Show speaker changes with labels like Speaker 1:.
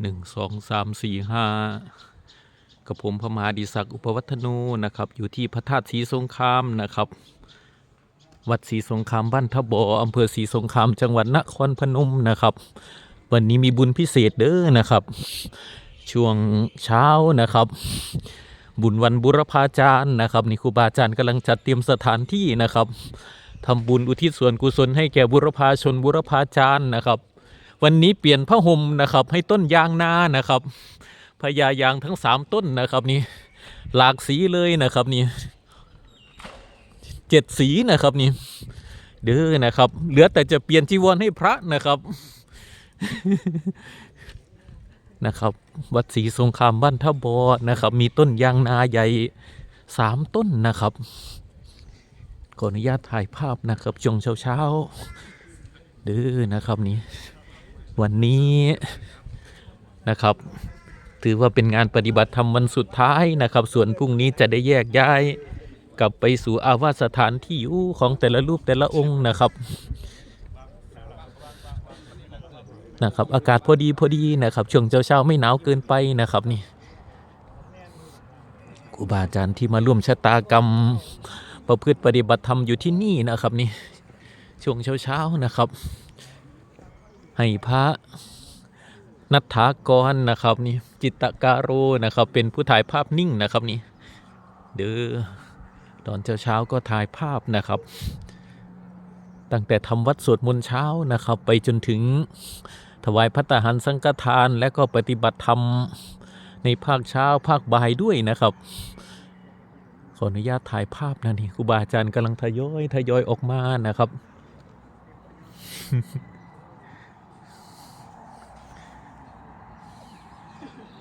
Speaker 1: หนึ่งสองสามสี่ห้ากับผมพระมหาดิศักดิ์อุปวัฒนูนะครับ อยู่ที่พระธาตุศรีสงครามนะครับ วัดศรีสงครามบ้านทบออำเภอศรีสงครามจังหวัดนครพนมนะครับ วันนี้มีบุญพิเศษเด้อนะครับ ช่วงเช้านะครับ บุญวันบุรพาจารย์นะครับนี่ครูบาอาจารย์กำลังจัดเตรียมสถานที่นะครับทำบุญอุทิศส่วนกุศลให้แก่บุรพาชนบุรพาจารย์นะครับ วันนี้เปลี่ยนผ้าห่มนะครับ ให้ต้นยางนานะครับพญายางทั้งสามต้นนะครับนี่หลากสีเลยนะครับนี่เจ็ดสีนะครับนี่เด้อนะครับ เหลือแต่จะเปลี่ยนจีวรให้พระนะครับนะครับ วัดศรีสงครามบ้านท่าบอนะครับ มีต้นยางนาใหญ่สามต้นนะครับขออนุญาตถ่ายภาพนะครับช่วงเช้าๆเด้อนะครับนี่ วันนี้นะครับ ถือว่าเป็นงานปฏิบัติธรรมวันสุดท้ายนะครับ ส่วนพรุ่งนี้จะได้แยกย้าย กลับไปสู่อาวาสสถานที่อยู่ของแต่ละรูปแต่ละองค์นะครับนะครับ อากาศพอดีพอดีนะครับ ช่วงเช้าๆไม่หนาวเกินไปนะครับนี่ครูบาอาจารย์ที่มาร่วมชะตากรรม ประพฤติปฏิบัติธรรมอยู่ที่นี่นะครับนี่ช่วงเช้าๆนะครับ ให้พระนัทธากรนะครับนี่จิตตการโรนะครับ เป็นผู้ถ่ายภาพนิ่งนะครับนี่เด้อตอนเช้าๆก็ถ่ายภาพนะครับ ตั้งแต่ทำวัดสวดมนต์เช้านะครับ ไปจนถึงถวายพัตตาหารสังฆทานและก็ปฏิบัติธรรมในภาคเช้าภาคบ่ายด้วยนะครับ ขออนุญาตถ่ายภาพนะนี่ครูบาอาจารย์กำลังทยอยทยอยออกมานะครับ